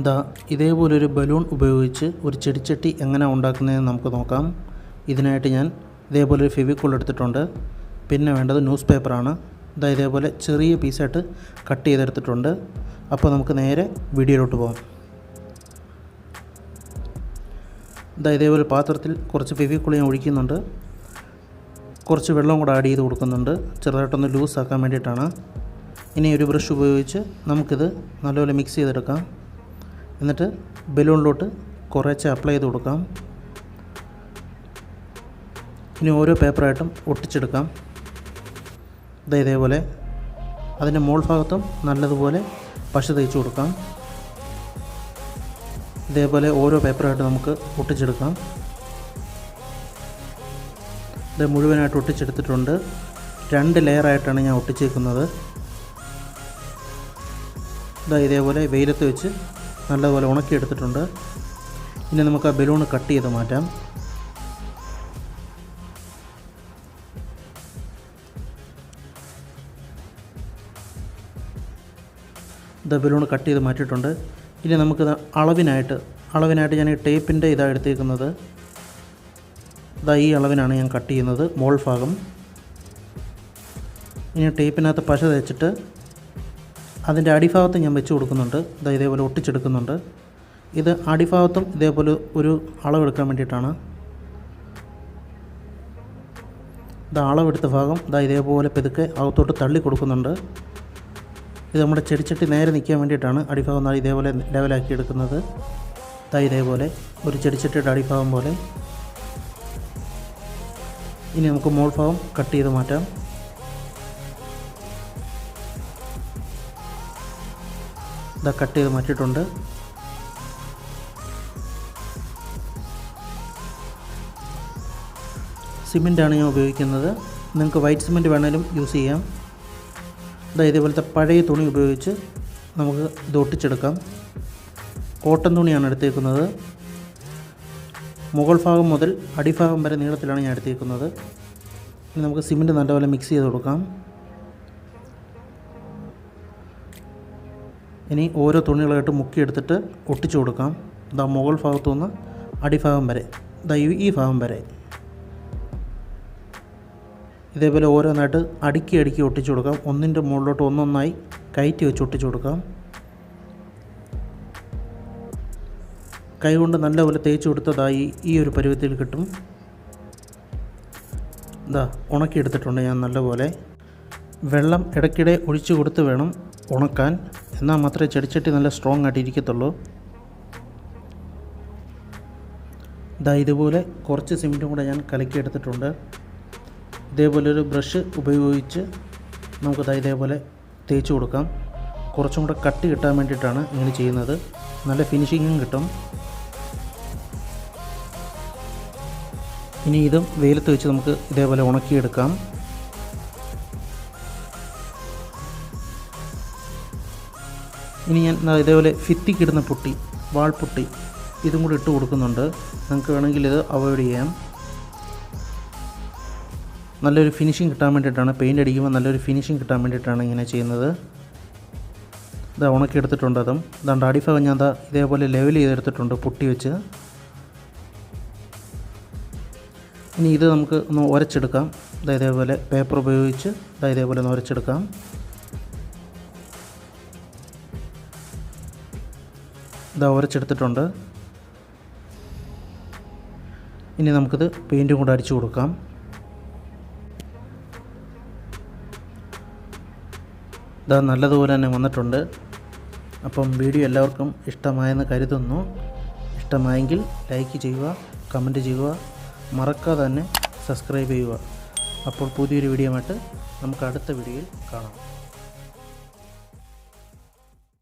ഇതാ ഇതേപോലൊരു ബലൂൺ ഉപയോഗിച്ച് ഒരു ചെടിച്ചട്ടി എങ്ങനെ ഉണ്ടാക്കുന്നതെന്ന് നമുക്ക് നോക്കാം. ഇതിനായിട്ട് ഞാൻ ഇതേപോലൊരു ഫെവിക്കോൾ എടുത്തിട്ടുണ്ട്. പിന്നെ വേണ്ടത് ന്യൂസ് പേപ്പറാണ്. ഇതാ ഇതേപോലെ ചെറിയ പീസായിട്ട് കട്ട് ചെയ്തെടുത്തിട്ടുണ്ട്. അപ്പോൾ നമുക്ക് നേരെ വീഡിയോയിലോട്ട് പോകാം. ഇതാ ഇതേപോലെ പാത്രത്തിൽ കുറച്ച് ഫെവിക്കോൾ ഞാൻ ഒഴിക്കുന്നുണ്ട്. കുറച്ച് വെള്ളം കൂടെ ആഡ് ചെയ്ത് കൊടുക്കുന്നുണ്ട്. ചെറുതായിട്ടൊന്ന് ലൂസ് ആക്കാൻ വേണ്ടിയിട്ടാണ്. ഇനി ഒരു ബ്രഷ് ഉപയോഗിച്ച് നമുക്കിത് നല്ലപോലെ മിക്സ് ചെയ്തെടുക്കാം. എന്നിട്ട് ബലൂണിലോട്ട് കുറേശ്ശെ അപ്ലൈ ചെയ്ത് കൊടുക്കാം. ഇനി ഓരോ പേപ്പറായിട്ടും ഒട്ടിച്ചെടുക്കാം. ഇതാ ഇതേപോലെ അതിന്റെ മോൾ ഭാഗത്തും നല്ലതുപോലെ പശ തേച്ച് കൊടുക്കാം. ഇതേപോലെ ഓരോ പേപ്പറായിട്ട് നമുക്ക് ഒട്ടിച്ചെടുക്കാം. ഇത് മുഴുവനായിട്ട് ഒട്ടിച്ചെടുത്തിട്ടുണ്ട്. രണ്ട് ലെയറായിട്ടാണ് ഞാൻ ഒട്ടിച്ചേക്കുന്നത്. ഇതാ ഇതേപോലെ വെയിലത്ത് വെച്ച് നല്ലപോലെ ഉണക്കിയെടുത്തിട്ടുണ്ട്. ഇനി നമുക്ക് ആ ബലൂൺ കട്ട് ചെയ്ത് മാറ്റാം. ഇത് ബലൂൺ കട്ട് ചെയ്ത് മാറ്റിയിട്ടുണ്ട്. ഇനി നമുക്ക് അളവിനായിട്ട് അളവിനായിട്ട് ഞാൻ ഈ ടേപ്പിന്റെ ഇതാണ് എടുത്തേക്കുന്നത്. ഇതാ ഈ അളവിനാണ് ഞാൻ കട്ട് ചെയ്യുന്നത് മോൾ ഭാഗം. ഇനി ടേപ്പിനകത്ത് പശ തേച്ചിട്ട് അതിന്റെ അടിഭാഗത്ത് ഞാൻ വെച്ച് കൊടുക്കുന്നുണ്ട്. ഇതാ ഇതേപോലെ ഒട്ടിച്ചെടുക്കുന്നുണ്ട്. ഇത് അടിഭാഗത്തും ഇതേപോലെ ഒരു അളവെടുക്കാൻ വേണ്ടിയിട്ടാണ്. ഇത് അളവെടുത്ത ഭാഗം ഇതാ ഇതേപോലെ പെതുക്കെ അകത്തോട്ട് തള്ളി കൊടുക്കുന്നുണ്ട്. ഇത് നമ്മുടെ ചെടിച്ചട്ടി നേരെ നിൽക്കാൻ വേണ്ടിയിട്ടാണ് അടിഭാഗം നാളെ ഇതേപോലെ ലെവലാക്കി എടുക്കുന്നത്. ഇതാ ഇതേപോലെ ഒരു ചെടിച്ചട്ടിയുടെ അടിഭാഗം പോലെ. ഇനി നമുക്ക് മോൾ ഭാഗം കട്ട് ചെയ്ത് മാറ്റാം. ഇതാ കട്ട് ചെയ്ത് മാറ്റിയിട്ടുണ്ട്. സിമെന്റാണ് ഞാൻ ഉപയോഗിക്കുന്നത്. നിങ്ങൾക്ക് വൈറ്റ് സിമെന്റ് വേണേലും യൂസ് ചെയ്യാം. ഇതാ ഇതേപോലത്തെ പഴയ തുണി ഉപയോഗിച്ച് നമുക്ക് ഇത് ഒട്ടിച്ചെടുക്കാം. കോട്ടൺ തുണിയാണ് എടുത്തേക്കുന്നത്. മുകൾ ഭാഗം മുതൽ അടിഭാഗം വരെ നീളത്തിലാണ് ഞാൻ എടുത്തേക്കുന്നത്. ഇനി നമുക്ക് സിമെന്റ് നല്ലപോലെ മിക്സ് ചെയ്ത് കൊടുക്കാം. ഇനി ഓരോ തുണികളായിട്ട് മുക്കിയെടുത്തിട്ട് ഒട്ടിച്ചു കൊടുക്കാം. ഇതാ മുകൾ ഭാഗത്തു നിന്ന് അടിഭാഗം വരെ. ഇതാ ഈ- ഭാഗം വരെ. ഇതേപോലെ ഓരോന്നായിട്ട് അടുക്കി അടുക്കി ഒട്ടിച്ചു കൊടുക്കാം. ഒന്നിന്റെ മുകളിലോട്ട് ഒന്നൊന്നായി കയറ്റി വെച്ച് ഒട്ടിച്ചു കൊടുക്കാം. കൈകൊണ്ട് നല്ലപോലെ തേച്ച് കൊടുത്തതായി ഈ ഒരു പരുവത്തിൽ കിട്ടും. ഇതാ ഉണക്കിയെടുത്തിട്ടുണ്ട് ഞാൻ നല്ലപോലെ. വെള്ളം ഇടയ്ക്കിടെ ഒഴിച്ചു കൊടുത്ത് വേണം ഉണക്കാൻ. എന്നാൽ മാത്രമേ ചെടിച്ചട്ടി നല്ല സ്ട്രോങ് ആയിട്ട് ഇരിക്കത്തുള്ളൂ. ഇതാ ഇതുപോലെ കുറച്ച് സിമെന്റും കൂടെ ഞാൻ കലക്കിയെടുത്തിട്ടുണ്ട് ഇതേപോലെ ഒരു ബ്രഷ് ഉപയോഗിച്ച് നമുക്കത് ഇതേപോലെ തേച്ച് കൊടുക്കാം. കുറച്ചും കൂടെ കട്ട് കിട്ടാൻ വേണ്ടിയിട്ടാണ് ഇങ്ങനെ ചെയ്യുന്നത്. നല്ല ഫിനിഷിങ്ങും കിട്ടും. ഇനി ഇതും വെയിലത്ത് വെച്ച് നമുക്ക് ഇതേപോലെ ഉണക്കിയെടുക്കാം. ഇനി ഞാൻ ഇതേപോലെ ഫിത്തിക്കിടുന്ന പൊട്ടി വാൾപൊട്ടി ഇതും കൂടി ഇട്ട് കൊടുക്കുന്നുണ്ട്. നിങ്ങൾക്ക് വേണമെങ്കിൽ ഇത് അവോയ്ഡ് ചെയ്യാം. നല്ലൊരു ഫിനിഷിങ് കിട്ടാൻ വേണ്ടിയിട്ടാണ് പെയിന്റ് അടിക്കുമ്പോൾ നല്ലൊരു ഫിനിഷിങ് കിട്ടാൻ വേണ്ടിയിട്ടാണ് ഇങ്ങനെ ചെയ്യുന്നത്. ഇതാ ഉണക്കിയെടുത്തിട്ടുണ്ട് അതും. ഇതാണ്ട് അടിഭാഗം ഞാൻ ദാ ഇതേപോലെ ലെവൽ ചെയ്തെടുത്തിട്ടുണ്ട് പൊട്ടി വെച്ച്. ഇനി ഇത് നമുക്ക് ഒന്ന് ഉരച്ചെടുക്കാം. ഇതാ ഇതേപോലെ പേപ്പർ ഉപയോഗിച്ച് ഇതാ ഇതേപോലെ ഒന്ന് ഉരച്ചെടുക്കാം. ഇതാ ഉരച്ചെടുത്തിട്ടുണ്ട് ഇനി നമുക്കിത് പെയിന്റും കൂടെ അടിച്ചു കൊടുക്കാം. ഇതാ നല്ലതുപോലെ തന്നെ വന്നിട്ടുണ്ട്. അപ്പം വീഡിയോ എല്ലാവർക്കും ഇഷ്ടമായെന്ന് കരുതുന്നു. ഇഷ്ടമായെങ്കിൽ ലൈക്ക് ചെയ്യുക കമന്റ് ചെയ്യുക മറക്കാതെ തന്നെ സബ്സ്ക്രൈബ് ചെയ്യുക. അപ്പോൾ പുതിയൊരു വീഡിയോ ആയിട്ട് നമുക്ക് അടുത്ത വീഡിയോയിൽ കാണാം.